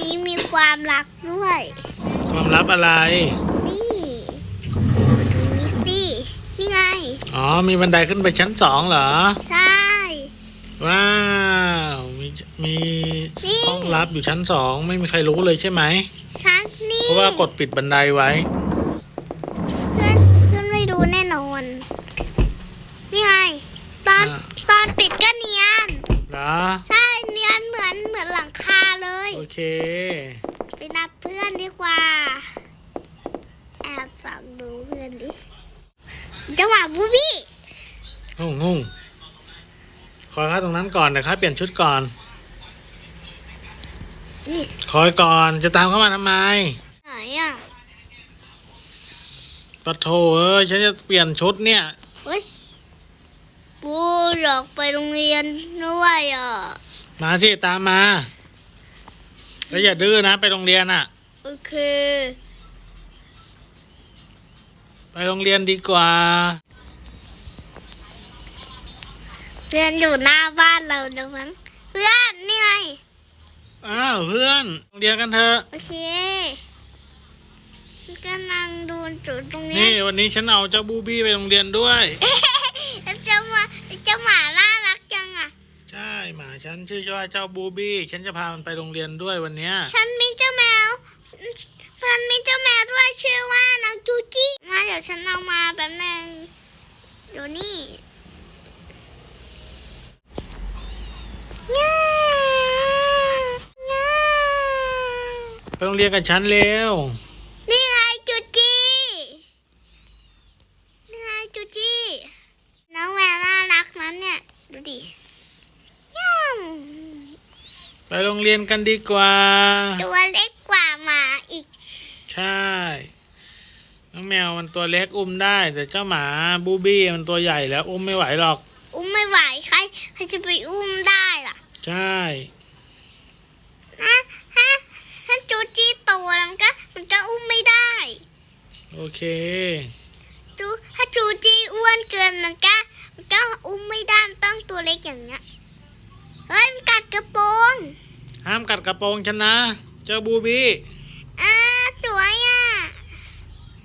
นี้มีความรักด้วย ความลับอะไร นี่ดูตรงนี้สินี่ไง อ๋อ มีบันไดขึ้นไปชั้นสองเหรอ ใช่ ว้าว มีมีนี่ ห้องลับอยู่ชั้นสองไม่มีใครรู้เลยใช่ไหม ชันนี่เพราะว่ากดปิดบันไดไว้ เพื่อนเพื่อนไม่รู้แน่นอน นี่ไง ตอน อ่า ตอนปิดก็เนียน เหรอ ใช่ เนียนเหมือนเหมือนหลังคาเลย โอเค ไปนับเพื่อนดีกว่า แอบส่องดูเพื่อนดิจังหวะบูบี้งงงงคอยเข้าตรงนั้นก่อนเดี๋ยวข้าเปลี่ยนชุดก่อน นี่คอยก่อนจะตามเข้ามาทำไมไหนอะปะโถเอ้ยฉันจะเปลี่ยนชุดเนี่ย เฮ้ยบูอยากไปโรงเรียนด้วยอะ มาสิตามมา แล้วอย่าดื้อนะ ไปโรงเรียนอะ โอเค ไปโรงเรียนดีกว่า เรียนอยู่หน้าบ้านเราดังนั้นเพื่อนนี่ไงอ้าวเพื่อนโรงเรียนกันเถอะ โอเคกำลังดูจุดตรงนี้นี่วันนี้ฉันเอาเจ้าบูบี้ไปโรงเรียนด้วยแล้วเจ้าหมาเจ้าหมาน่ารักจังอะใช่หมาฉันชื่อว่าเจ้าบูบี้ ฉันจะพามันไปโรงเรียนด้วยวันเนี้ยฉันมีเจ้าแมวฉันมีเจ้าแมวด้วยชื่อว่าน้องจูจี้มาเดี๋ยวฉันเอามาแป๊บนึงอยู่นี่ง่าง่าไปโรงเรียนกับฉันเร็ว นี่ไงจูจี้นี่ไงจูจี้น้องแมวน่ารักนั้นเนี่ย ดูดิย่ ไปโรงเรียนกันดีกว่าำตัวเล็กกว่าหมาอีก ใช่น้องแมวมันตัวเล็กอุ้มได้ แต่เจ้าหมาบูบี้มันตัวใหญ่แล้วอุ้มไม่ไหวหรอก อุ้มไม่ไหวใครใครจะไปอุ้มได้ล่ะ ใช่นะฮะถ้าจูจี้โตแล้วมันก็ มันก็อุ้มไม่ได้ โอเคจูถ้าจูจี้อ้วนเกินมันก็มันก็อุ้มไม่ได้มันต้องตัวเล็กอย่างเงี้ย เฮ้ยมันกัดกระโปรงห้ามกัดกระโปรงฉันนะ เจ้าบูบี้อ่าสวยอะ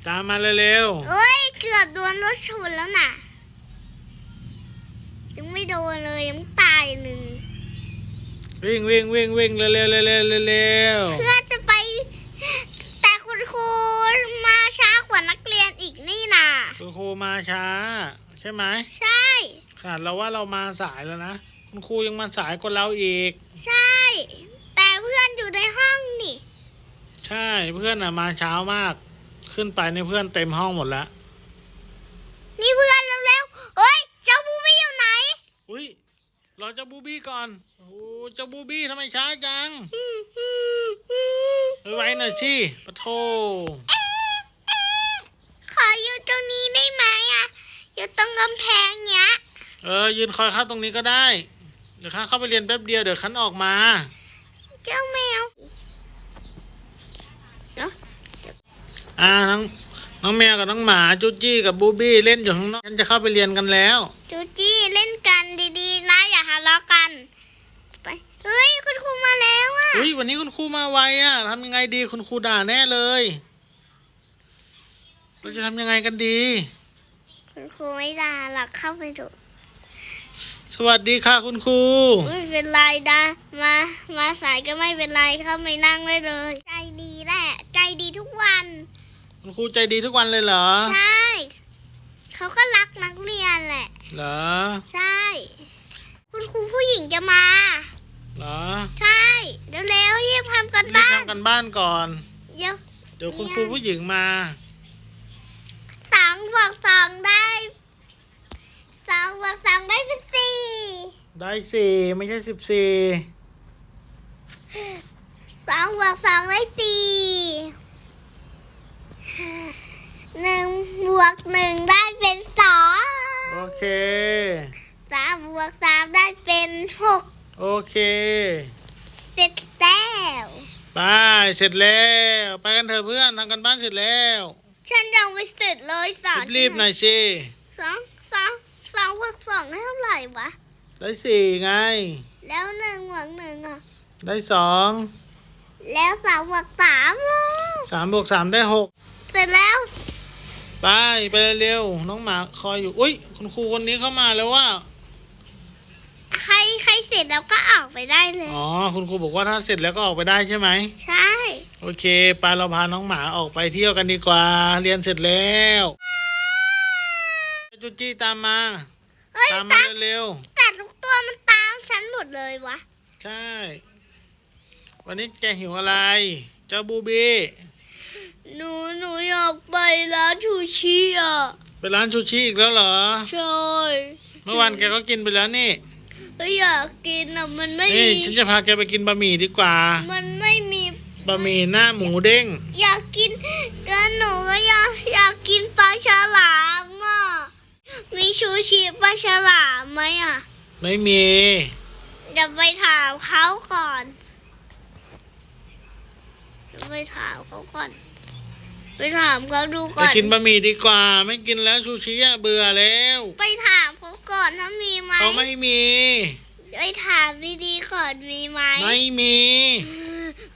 ตามมาเร็วเอ้ยเกือบโดนรถชนแล้วน่ะ ยังไม่โดนเลยยังตายหนึ่งๆวิ่งวิ่งวิ่งวิ่งเร็วเร็วเร็วเร็วเร็วเพื่อจะไป แต่คุณครูมาช้ากว่านักเรียนอีกนี่น่ะ คุณครูมาช้า ใช่ไหมใช่ ขนาดเราว่าเรามาสายแล้วนะ คุณครูยังมาสายกว่าเราอีก ใช่ แต่เพื่อนอยู่ในห้องนี่ ใช่เพื่อนอะมาเช้ามาก ขึ้นไปในเพื่อนเต็มห้องหมดแล้วนี่เพื่อนเร็วๆเฮ้ย เจ้าบูไม่อยู่ไหน อุ้ยรอเจ้าบูบี้ก่อนโอ้โหเจ้าบูบี้ทำไมช้าจังไว้หน่อยสิปะโทขออยู่ตรงนี้ได้ไหมอะ อยู่ตรงกำแพงเนี้ย เออ ยืนคอยเข้าตรงนี้ก็ได้เดี๋ยวข้าเข้าไปเรียนแป๊บเดียวเดี๋ยวขันออกมา เจ้าแมวอ่าน้องน้องแมวกับน้องหมาจุจี้กับบูบี้เล่นอยู่ข้างนอกฉันจะเข้าไปเรียนกันแล้ว จูจี้เล่นกันดีๆ นะอย่าทะเลาะกัน ไปเฮ้ยคุณครูมาแล้วอะเฮ้ยวันนี้คุณครูมาไวอะทำยังไงดีคุณครูด่าแน่เลย เราจะทำยังไงกันดี คุณครูไม่ด่าหรอกเข้าไปดู สวัสดีค่ะคุณครู ไม่เป็นไรนะมามาสายก็ไม่เป็นไรเข้าไปนั่งได้เลย ใจดีแหละ ใจดีทุกวัน คุณครูใจดีทุกวันเลยเหรอ ใช่เขาก็รักนักเรียนแหละ เหรอ ใช่ คุณครูผู้หญิงจะมา เหรอ ใช่เร็วๆรีบทำกันรีบบ้านทำกันบ้านก่อน เดี๋ยว เดี๋ยวคุณครูผู้หญิงมาสองบวกสองได้ส องบวกสองได้เป็นสี่ได้สี่ไม่ใช่สิบสี่สองบวกสองได้สี่หนึ่งบวกหนึ่งได้เป็นสองโอเคสามบวกสามได้เป็นหกโอเค เสร็จแล้วไปเสร็จแล้วไปกันเถอะเพื่อนทำกันบ้านเสร็จแล้ว ฉันยังไม่เสร็จเลยสอนรีบๆหน่อยสิสองสองส องบวกสองได้เท่าไหร่วะ ได้สี่ไง แล้วหนึ่งบวกหนึ่งอะ ได้สองแล้วสามบวกสามอะสามบวกสามได้หกเสร็จแล้ว ไปไปเร็วๆน้องหมาคอยอยู่ อุ้ยคุณครูคนนี้เข้ามาแล้วว่า ใครใครเสร็จแล้วก็ออกไปได้เลย อ๋อ คุณครูบอกว่าถ้าเสร็จแล้วก็ออกไปได้ใช่ไหม ใช่ โอเคไปเราพาน้องหมาออกไปเที่ยวกันดีกว่า เรียนเสร็จแล้ว จุจี้ตามมา เฮ้ยตามตามาเร็วแต่ทุกตัวมันตามฉันหมดเลยวะ ๆใช่ วันนี้แกหิวอะไร เจ้าบูบี้หนูหนูอยากไปร้านชูชีอะไปร้านชูชิอีกแล้วเหรอ ใช่เมื่อวานแกก็กินไปแล้วนี่ ก็อยากกินอะมันไม่นี่มี ฉันจะพาแกไปกินบะหมี่ดีกว่า มันไม่มี บะหมี่หน้าหมูเด้ง อยากกินก็หนูก็อยากอยากกินปลาฉลามอะ มีชูชีปลาฉลามไหมอะ ไม่มี เดี๋ยวไปถามเขาก่อน เดี๋ยวไปถามเขาก่อน ไปถามเขาดูก่จะอน กินบะหมี่ดีกว่า ไม่กินแล้วชูชิอะเบื่อแล้ว ไปถามเขาก่อนถ้ามีไหมเขาไม่มี ไปถามดีๆก่อนมีไหม ไม่มี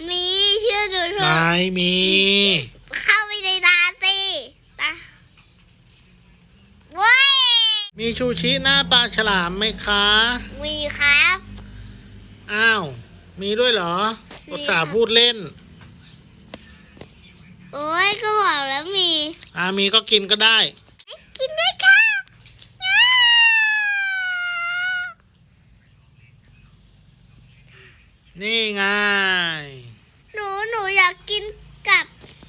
มีเชื่อดูเถไม่อะมีเข้าไปในร้านสิตาเว้ย มีชูชิหน้าปลาฉลามไหมคะ มีครับ อ้าว มีด้วยเหรอมีอุตส่าห์ค่ะพูดเล่น โอ้ยก็บอกแล้วมี อ่ามีก็กินก็ได้ กินด้วยค่ะนี่ไง หนูหนูอยากกินกับ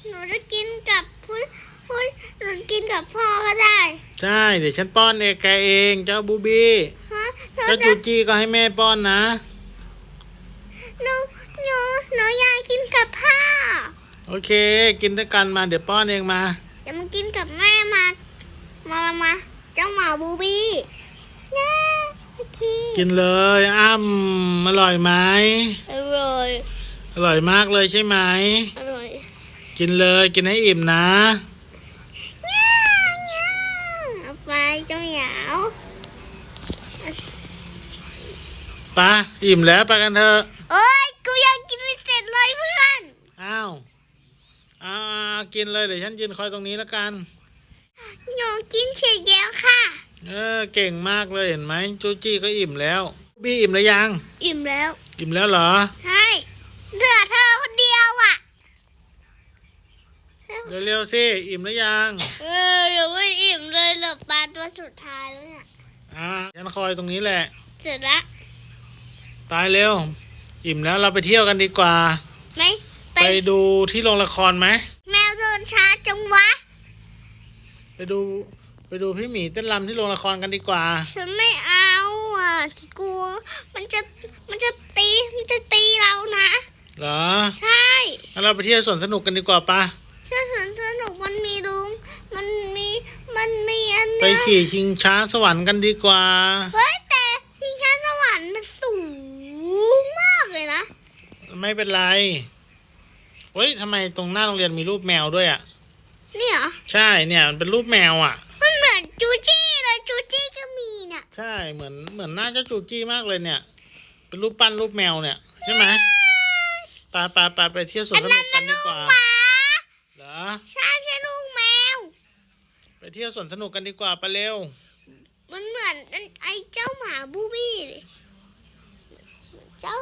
หนูจะกินกับพุ้ยพุ้ยหนูกินกับพ่อก็ได้ ใช่เดี๋ยวฉันป้อนเองแกเองเจ้าบูบี้ฮะหนูเจ้าจะจูจี้ก็ให้แม่ป้อนนะ หนูหนูหนูอยากกินกับพ่อโอเค กินด้วยกันมาเดี๋ยวป้อนเองมา เดี๋ยวมากินกับแม่มา มามามาเจ้าหมาบูบี้นะโอเคกินเลยอ้ำอร่อยไหมอร่อยอร่อยมากเลยใช่ไหม อร่อย กินเลยกินให้อิ่มนะ ปะอิ่มแล้วไปกันเถอะโอ้ยกูยังกินไม่เสร็จเลยเพื่อนอ้าวอ้าวกินเลยเดี๋ยวฉันยืนคอยตรงนี้แล้วกันหนูกินเสร็จแล้วค่ะ เออเก่งมากเลยเห็นไหมจูจี้ก็อิ่มแล้วบี้อิ่มแล้วยัง อิ่มแล้ว อิ่มแล้วเหรอใช่เหลือเธอคนเดียวอะเร็วๆสิอิ่มแล้วยังเออยังไม่อิ่มเลยเหลือปลาตัวสุดท้ายแล้วเนี่ยอ่าฉันคอยตรงนี้แหละ เสร็จแล้ว ตายเร็ว อิ่มแล้วเราไปเที่ยวกันดีกว่า ไหมไปไปดูที่โรงละครไหม แมวเดินช้าจังวะ ไปดูไปดูพี่หมีเต้นรำที่โรงละครกันดีกว่า ฉันไม่เอาอะฉันกลัว มันจะมันจะตีมันจะตีเรานะ เหรอใช่งั้นเราไปเที่ยวสวนสนุกกันดีกว่าปะเชื่อสวนสนุกมันมีลุงมันมีมันมีอันไปเนี้ยขี่ชิงช้าสวรรค์กันดีกว่า เฮ้ยแต่ที่ชั้นสวรรค์มันสูงมากเลยนะ ไม่เป็นไรเฮ้ยทำไมตรงหน้าโรงเรียนมีรูปแมวด้วยอะนี่เหรอใช่เนี่ยมันเป็นรูปแมวอะ มันเหมือนจูจี้เลยจูจี้ก็มีเนี่ยใช่เหมือนเหมือนหน้าเจ้าจูจี้มากเลยเนี่ย เป็นรูปปั้นรูปแมวเนี่ยใช่ไหมไปไปไปไปเที่ยวสวนสนุกกันดีกว่าหมาเหรอใช่ใช่ลูกแมว ไปเที่ยวสวนสนุกกันดีกว่าไปเร็ว มันเหมือนไอ้เจ้าหมาบูบี้เลยเจ้า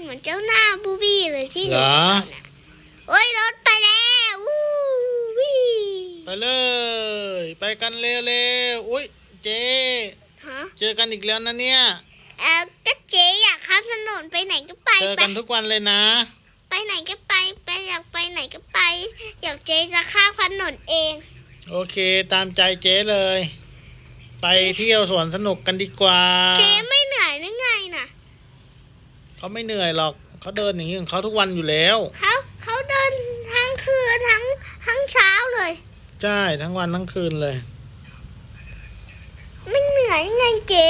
เหมือนเจ้าหน้าบูบี้เลยที่เหรอเนี่ยโอ้ยรถไปแล้ววู้วี่ไปเลย ไปกันเร็วๆอุ้ยเจฮะเจอกันอีกแล้วนะเนี่ยเออก็เจ๊อยากข้ามถนนไปไหนก็ไปเจอไปกันทุกวันเลยนะ ไปไหนก็ไปไปอยากไปไหนก็ไปเดี๋ยวเจ๊จะข้ามถนนเอง โอเคตามใจเจ๊เลย ไปเที่ยวสวนสนุกกันดีกว่า เจ๊ไม่เหนื่อยหรือไงน่ะ เขาไม่เหนื่อยหรอกเขาเดินอย่างนี้ของเขาทุกวันอยู่แล้ว เขาเขาเดินทั้งคืนทั้งทั้งเช้าเลย ใช่ทั้งวันทั้งคืนเลย ไม่เหนื่อยยังไงเจ๊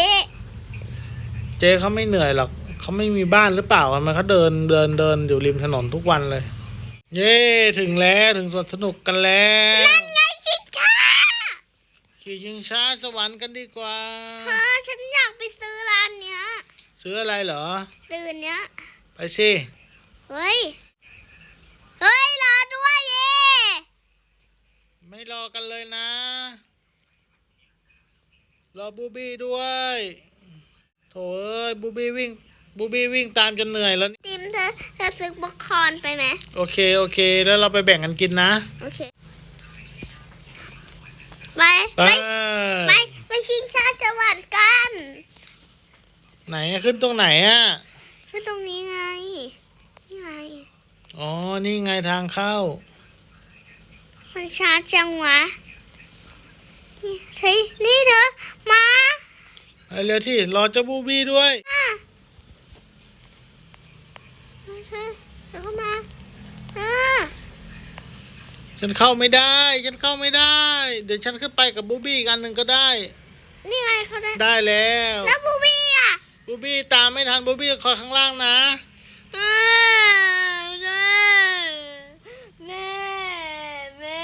เจ๊เขาไม่เหนื่อยหรอกเขาไม่มีบ้านหรือเปล่าทำไมเขาเดินเดินเดินอยู่ริมถนนทุกวันเลย เย้ถึงแล้วถึงสวนสนุกกันแล้วนั่นไงชิคก้าขี่ชิงช้าสวรรค์กันดีกว่าเธอฉันอยากไปซื้อร้านเนี้ย ซื้ออะไรเหรอ ตื่นเนี้ยไปสิเฮ้ย เฮ้ย รอด้วยเย่ไม่รอกันเลยนะ รอบูบี้ด้วยโถเอ้ยบูบี้วิ่งบูบี้วิ่งตามจนเหนื่อยแล้ว ติมเธอเธอซื้อบุกคอนไปไหมโอเค โอเค แล้วเราไปแบ่งกันกินนะ โอเค ไป ไป ไปไปชิงชาสวรรค์กัน ไหนอะขึ้นตรงไหนอะคือตรงนี้ไง นี่ไง อ๋อ นี่ไงทางเข้า มันช้าจังวะนี่เฮ้ยนี่เธอมาไปเร็วที่รอเจ้าบูบี้ด้วยอะเธอเธอเข้ามาเออฉันเข้าไม่ได้ ฉันเข้าไม่ได้ เดี๋ยวฉันขึ้นไปกับบูบี้อีกอันหนึ่งก็ได้ นี่ไงเขาได้ ได้แล้ว แล้วบูบี้อะ บูบี้ตามไม่ทันบูบี้คอยข้างล่างนะแม่แม่แม่แม่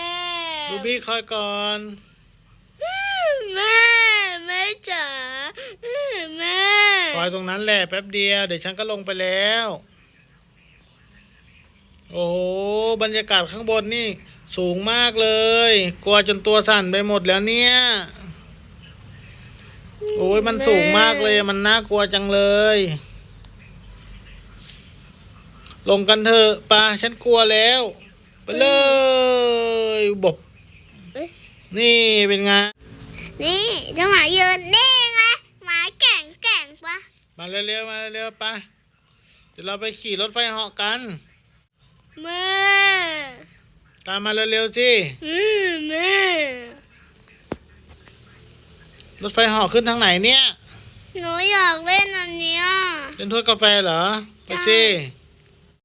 บูบี้คอยก่อนแม่แม่จ๋าแม่คอยตรงนั้นแหละแป๊บเดียวเดี๋ยวฉันก็ลงไปแล้ว โอ้โหบรรยากาศข้างบนนี่สูงมากเลย กลัวจนตัวสั่นไปหมดแล้วเนี่ยโอ้ยมันสูงมากเลยมันน่ากลัวจังเลย ลงกันเถอะปาฉันกลัวแล้ว ไปเลยบบเอ้ยนี่เป็นไง นี่เจ้าหมายืนนี่ไงหมาแก่งแก่งปะมาเร็วๆมาเร็วๆไปเดี๋ยวเราไปขี่รถไฟเหาะกันแม่ตามมาเร็วๆสิอืมแม่ รถไฟเหาะขึ้นทางไหนเนี่ย หนูอยากเล่นอันเนี้ย เล่นถ้วยกาแฟเหรอ ไปสิใช่